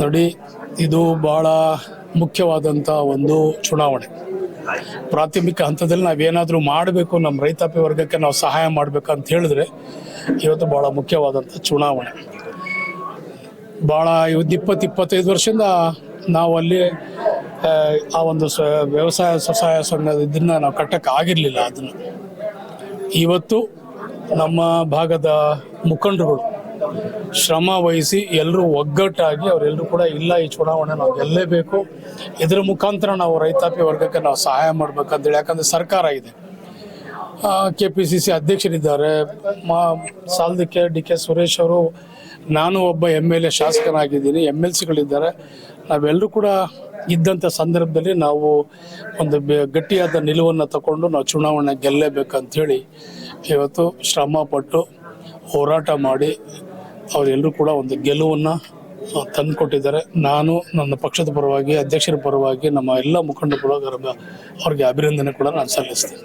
ನೋಡಿ, ಇದು ಬಹಳ ಮುಖ್ಯವಾದಂಥ ಒಂದು ಚುನಾವಣೆ. ಪ್ರಾಥಮಿಕ ಹಂತದಲ್ಲಿ ನಾವೇನಾದರೂ ಮಾಡಬೇಕು, ನಮ್ಮ ರೈತಾಪಿ ವರ್ಗಕ್ಕೆ ನಾವು ಸಹಾಯ ಮಾಡಬೇಕು ಅಂತ ಹೇಳಿದ್ರೆ ಇವತ್ತು ಬಹಳ ಮುಖ್ಯವಾದಂಥ ಚುನಾವಣೆ. ಭಾಳ ಇವತ್ತು ಇಪ್ಪತ್ತು, ಇಪ್ಪತ್ತೈದು ವರ್ಷದಿಂದ ನಾವು ಅಲ್ಲಿ, ಆ ಒಂದು ಸ, ವ್ಯವಸಾಯ ಸ್ವಸಹಾಯ ಸಂಘದ ಇದನ್ನ ನಾವು ಕಟ್ಟಕ್ಕೆ ಆಗಿರಲಿಲ್ಲ ಅದನ್ನು. ಇವತ್ತು ನಮ್ಮ ಭಾಗದ ಮುಖಂಡರುಗಳು ಶ್ರಮ ವಹಿಸಿ ಎಲ್ಲರೂ ಒಗ್ಗಟ್ಟಾಗಿ ಅವರೆಲ್ಲರೂ ಕೂಡ ಇಲ್ಲ ಈ ಚುನಾವಣೆ ನಾವು ಗೆಲ್ಲೇಬೇಕು ಇದರ ಮುಖಾಂತರ ನಾವು ರೈತಾಪಿ ವರ್ಗಕ್ಕೆ ನಾವು ಸಹಾಯ ಮಾಡ್ಬೇಕಂತೇಳಿ, ಯಾಕಂದ್ರೆ ಸರ್ಕಾರ ಇದೆ. ಕೆ ಪಿ ಸಿ ಸಿ ಅಧ್ಯಕ್ಷರಿದ್ದಾರೆ. ಮಾ ಸಾಲದಕ್ಕೆ ಡಿ ಕೆ ಸುರೇಶ್ ಅವರು, ನಾನು ಒಬ್ಬ ಎಂ ಎಲ್ ಎ ಶಾಸಕನಾಗಿದ್ದೀನಿ, ಎಂ ಎಲ್ ಸಿಗಳಿದ್ದಾರೆ. ನಾವೆಲ್ಲರೂ ಕೂಡ ಇದ್ದಂಥ ಸಂದರ್ಭದಲ್ಲಿ ನಾವು ಒಂದು ಗಟ್ಟಿಯಾದ ನಿಲುವನ್ನು ತಗೊಂಡು ನಾವು ಚುನಾವಣೆ ಗೆಲ್ಲೇಬೇಕಂಥೇಳಿ ಇವತ್ತು ಶ್ರಮ ಪಟ್ಟು ಹೋರಾಟ ಮಾಡಿ ಅವರೆಲ್ಲರೂ ಕೂಡ ಒಂದು ಗೆಲುವನ್ನು ತಂದು ಕೊಟ್ಟಿದ್ದಾರೆ ನಾನು ನನ್ನ ಪಕ್ಷದ ಪರವಾಗಿ, ಅಧ್ಯಕ್ಷರ ಪರವಾಗಿ, ನಮ್ಮ ಎಲ್ಲ ಮುಖಂಡರ ಪರವಾಗಿ ಅವ್ರಿಗೆ ಅಭಿನಂದನೆ ಕೂಡ ನಾನು ಸಲ್ಲಿಸ್ತೀನಿ.